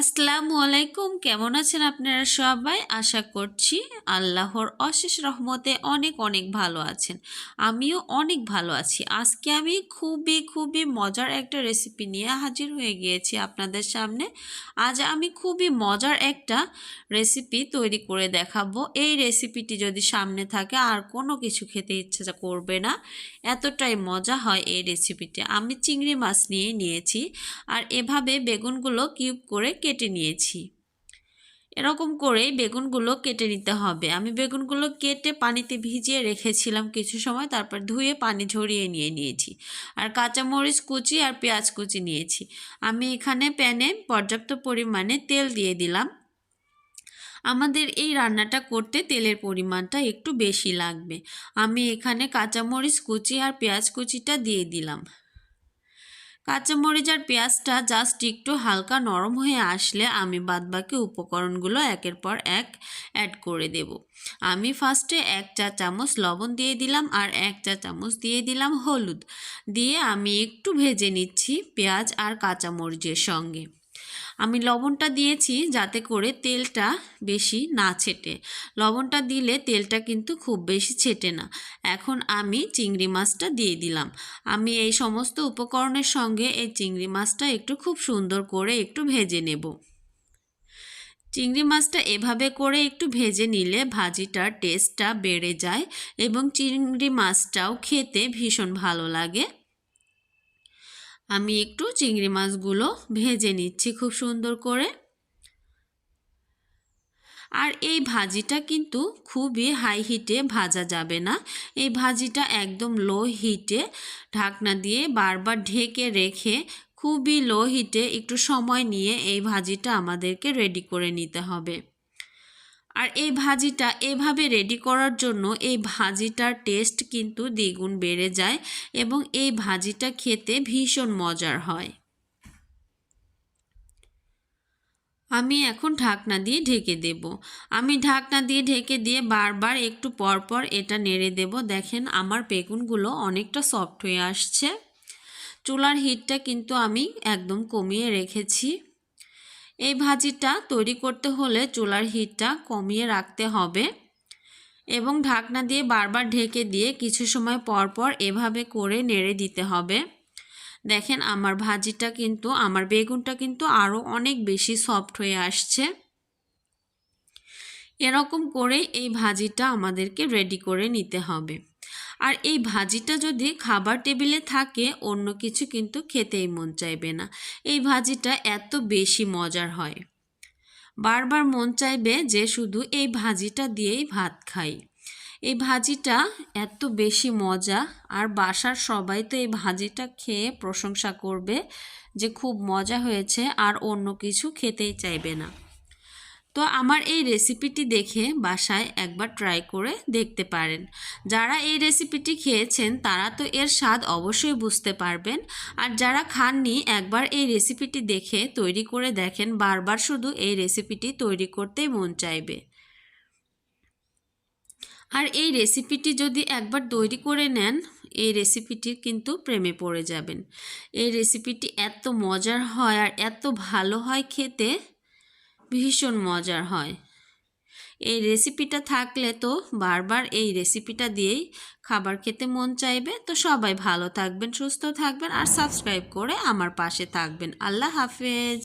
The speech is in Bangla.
আসসালামু আলাইকুম কেমন আছেন আপনারা সবাই? আশা করছি আল্লাহর অশেষ রহমতে অনেক অনেক ভালো আছেন। আমিও অনেক ভালো আছি। আজকে আমি খুবই খুবই মজার একটা রেসিপি নিয়ে হাজির হয়ে গিয়েছি আপনাদের সামনে। আজ আমি খুবই মজার একটা রেসিপি তৈরি করে দেখাবো। এই রেসিপিটি যদি সামনে থাকে, আর কোনো কিছু খেতে ইচ্ছা করবে না, এতটাই মজা হয় এই রেসিপিটি আমি চিংড়ি মাছ নিয়ে নিয়েছি, আর এভাবে বেগুনগুলো কিউব করে কেটে নিয়েছি। এরকম করে বেগুনগুলো কেটে নিতে হবে। আমি বেগুনগুলো কেটে পানিতে ভিজিয়ে রেখেছিলাম কিছু সময়, তারপর ধুয়ে পানি ঝরিয়ে নিয়ে নিয়েছি। আর কাঁচামরিচ কুচি আর পেঁয়াজ কুচি নিয়েছি। আমি এখানে প্যানে পর্যাপ্ত পরিমাণে তেল দিয়ে দিলাম। আমাদের এই রান্নাটা করতে তেলের পরিমাণটা একটু বেশি লাগবে। আমি এখানে কাঁচামরিচ কুচি আর পেঁয়াজ কুচিটা দিয়ে দিলাম। কাঁচামরিচ আর পেঁয়াজটা জাস্ট একটু হালকা নরম হয়ে আসলে আমি বাদবাকি উপকরণগুলো একের পর এক অ্যাড করে দেব। আমি ফার্স্টে এক চা চামচ লবণ দিয়ে দিলাম আর এক চা চামচ দিয়ে দিলাম হলুদ। দিয়ে আমি একটু ভেজে নিচ্ছি পেঁয়াজ আর কাঁচামরিচের সঙ্গে। আমি লবণটা দিয়েছি যাতে করে তেলটা বেশি না ছেটে। লবণটা দিলে তেলটা কিন্তু খুব বেশি ছেটে না। এখন আমি চিংড়ি মাছটা দিয়ে দিলাম। আমি এই সমস্ত উপকরণের সঙ্গে এই চিংড়ি মাছটা একটু খুব সুন্দর করে একটু ভেজে নেব। চিংড়ি মাছটা এভাবে করে একটু ভেজে নিলে ভাজিটার টেস্টটা বেড়ে যায় এবং চিংড়ি মাছটাও খেতে ভীষণ ভালো লাগে। আমি একটু চিংড়ি মাছগুলো ভেজে নিচ্ছি খুব সুন্দর করে। আর এই ভাজিটা কিন্তু খুবই হাই হিটে ভাজা যাবে না। এই ভাজিটা একদম লো হিটে ঢাকনা দিয়ে বারবার ঢেকে রেখে খুবই লো হিটে একটু সময় নিয়ে এই ভাজিটা আমাদেরকে রেডি করে নিতে হবে। আর এই ভাজিটা এভাবে রেডি করার জন্য এই ভাজিটার টেস্ট কিন্তু দ্বিগুণ বেড়ে যায় এবং এই ভাজিটা খেতে ভীষণ মজার হয়। আমি এখন ঢাকনা দিয়ে ঢেকে দেব। আমি ঢাকনা দিয়ে ঢেকে দিয়ে বারবার একটু পরপর এটা নেড়ে দেব। দেখেন আমার বেগুনগুলো অনেকটা সফট হয়ে আসছে। চুলার হিটটা কিন্তু আমি একদম কমিয়ে রেখেছি। এই ভাজিটা তৈরি করতে হলে চুলার হিটটা কমিয়ে রাখতে হবে এবং ঢাকনা দিয়ে বারবার ঢেকে দিয়ে কিছু সময় পর পর এভাবে করে নেড়ে দিতে হবে। দেখেন আমার ভাজিটা কিন্তু, আমার বেগুনটা কিন্তু আরও অনেক বেশি সফট হয়ে আসছে। এরকম করে এই ভাজিটা আমাদেরকে রেডি করে নিতে হবে। আর এই ভাজিটা যদি খাবার টেবিলে থাকে, অন্য কিছু কিন্তু খেতেই মন চাইবে না। এই ভাজিটা এত বেশি মজার হয়। বারবার মন চাইবে যে শুধু এই ভাজিটা দিয়েই ভাত খাই। এই ভাজিটা এত বেশি মজা, আর বাসার সবাই তো এই ভাজিটা খেয়ে প্রশংসা করবে যে খুব মজা হয়েছে, আর অন্য কিছু খেতেই চাইবে না। তো আমার এই রেসিপিটি দেখে বাসায় একবার ট্রাই করে দেখতে পারেন। যারা এই রেসিপিটি খেয়েছেন, তারা তো এর স্বাদ অবশ্যই বুঝতে পারবেন। আর যারা খাননি, একবার এই রেসিপিটি দেখে তৈরি করে দেখেন, বারবার শুধু এই রেসিপিটি তৈরি করতেই মন চাইবে। আর এই রেসিপিটি যদি একবার তৈরি করে নেন, এই রেসিপিটির কিন্তু প্রেমে পড়ে যাবেন। এই রেসিপিটি এত মজার হয় আর এত ভালো হয় খেতে। ভীষণ মজার হয়। এই রেসিপিটা থাকলে তো বারবার এই রেসিপিটা দিয়েই খাবার খেতে মন চাইবে। তো সবাই ভালো থাকবেন, সুস্থ থাকবেন আর সাবস্ক্রাইব করে আমার পাশে থাকবেন। আল্লাহ হাফেজ।